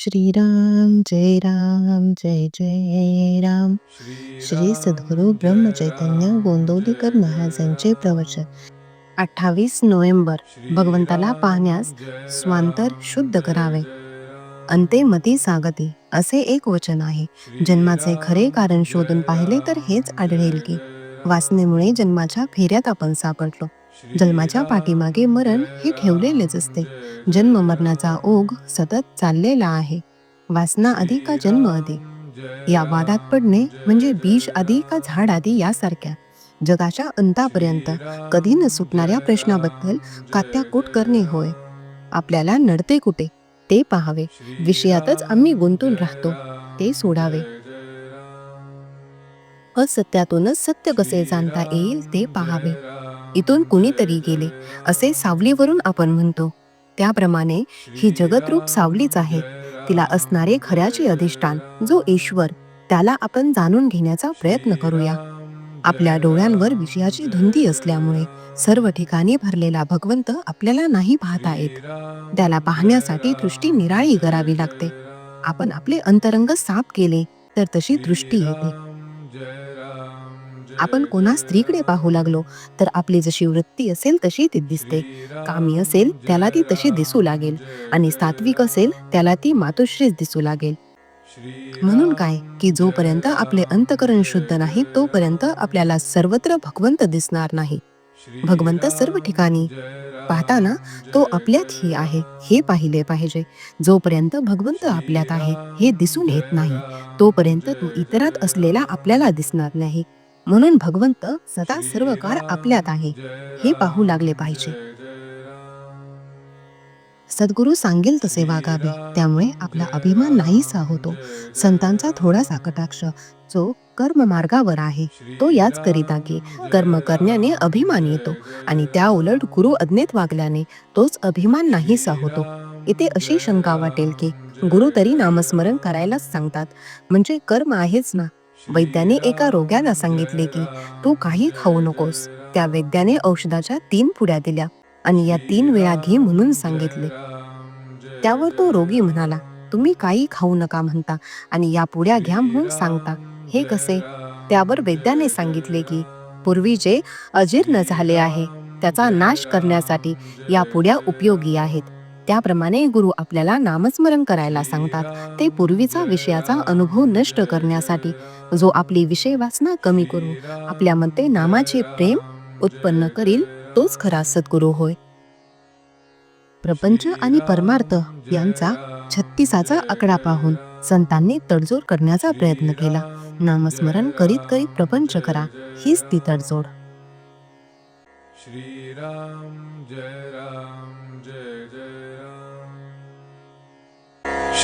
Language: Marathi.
श्रीराम जय राम जय जय राम. श्री सद्गुरु ब्रह्म चैतन्य गोंदवलीकर महाराजांचे प्रवचन. अठ्ठावीस नोव्हेंबर भगवंताला पाहण्यास स्वांतर शुद्ध करावे. अंते मती सागती असे एक वचन आहे. जन्माचे खरे कारण शोधून पाहिले तर हेच आढळेल की वासनेमुळे जन्माच्या फेऱ्यात आपण सापडलो. जन्माच्या पाठीमागे मरण हे ठेवलेलेच असते. जन्म मरणाचा ओघ सतत चाललेला आहे. वासना आधी का जन्म आधी या वादात पडणे म्हणजे बीज आधी का झाड आधी यासारख्या. जगाच्या अंतापर्यंत कधी न सुटणाऱ्या प्रश्नाबद्दल कात्याकूट करणे होय. आपल्याला नडते कुठे? ते पाहावे. विषयातच आम्ही गुंतून राहतो. ते सोडावे. असत्यातूनच सत्य कसे जाणता येईल ते पाहावे. इथून कुणीतरी गेले असे सावलीवरून आपण म्हणतो. त्याप्रमाणे ही जगतरूप सावलीच आहे. तिला असणारे खऱ्याचे अधिष्ठान जो ईश्वर त्याला आपण जाणून घेण्याचा प्रयत्न करूया. आपल्या डोळ्यांवर विषयाची धुंदी असल्यामुळे सर्व ठिकाणी भरलेला भगवंत आपल्याला नाही पाहता येत. त्याला पाहण्यासाठी दृष्टी निराळी करावी लागते. आपण आपले अंतरंग साफ केले तर तशी दृष्टी येते. आपण कोणा स्त्रीकडे पाहू लागलो तर आपली जशी वृत्ती असेल तशी ती दिसते. कामी असेल त्याला ती तशी दिसू लागेल. आणि सात्विक असेल त्याला ती मातोश्रीच दिसू लागेल. म्हणून काय? की जोपर्यंत आपले अंतकरण शुद्ध नाही तोपर्यंत आपल्याला सर्वत्र भगवंत दिसणार नाही. भगवंत सर्व ठिकाणी पाहताना तो आपल्यातही आहे हे पाहिले पाहिजे. जोपर्यंत भगवंत आपल्यात आहे हे दिसून येत नाही तोपर्यंत तो इतरात असलेला आपल्याला दिसणार नाही. म्हणून भगवंत सदा सर्व काळ आपल्यात आहे. हे पाहू लागले पाहिजे. सद्गुरू सांगेल तसे वागावे. त्यामुळे आपला अभिमान नाहीसा होतो. संतांचा थोडासा कटाक्ष जो कर्म मार्गावर आहे तो याच करिता की कर्म करण्याने अभिमान येतो आणि त्या उलट गुरु अज्ञेत वागल्याने तोच अभिमान नाहीसा होतो. इथे अशी शंका वाटेल की गुरु तरी नामस्मरण करायलाच सांगतात. म्हणजे कर्म आहेच ना? वैद्याने एका रोग्याला सांगितले की तू काही खाऊ नकोस. त्या वैद्याने औषधाच्या तीन पुड्या दिल्या आणि या तीन वेळा घे म्हणून सांगितले. त्यावर तो रोगी म्हणाला तुम्ही काही खाऊ नका म्हणता आणि या पुड्या घ्या म्हणून सांगता. हे कसे? त्यावर वैद्याने सांगितले की पूर्वी जे अजीर्ण झाले आहे त्याचा नाश करण्यासाठी या पुड्या उपयोगी आहेत. त्याप्रमाणे गुरु आपल्याला नामस्मरण करायला सांगतात. ते पूर्वीचा विषयाचा अनुभव नष्ट करण्यासाठी जो आपली विषय वासना कमी करू आपल्यामध्ये नामाचे प्रेम उत्पन्न करील तोच खरा सद्गुरू होय. प्रपंच आणि परमार्थ यांचा छत्तीसाचा आकडा पाहून संतांनी तडजोड करण्याचा प्रयत्न केला. नामस्मरण करीत करीत प्रपंच करा हीच ती तडजोड. श्रीराम जय राम जय जय.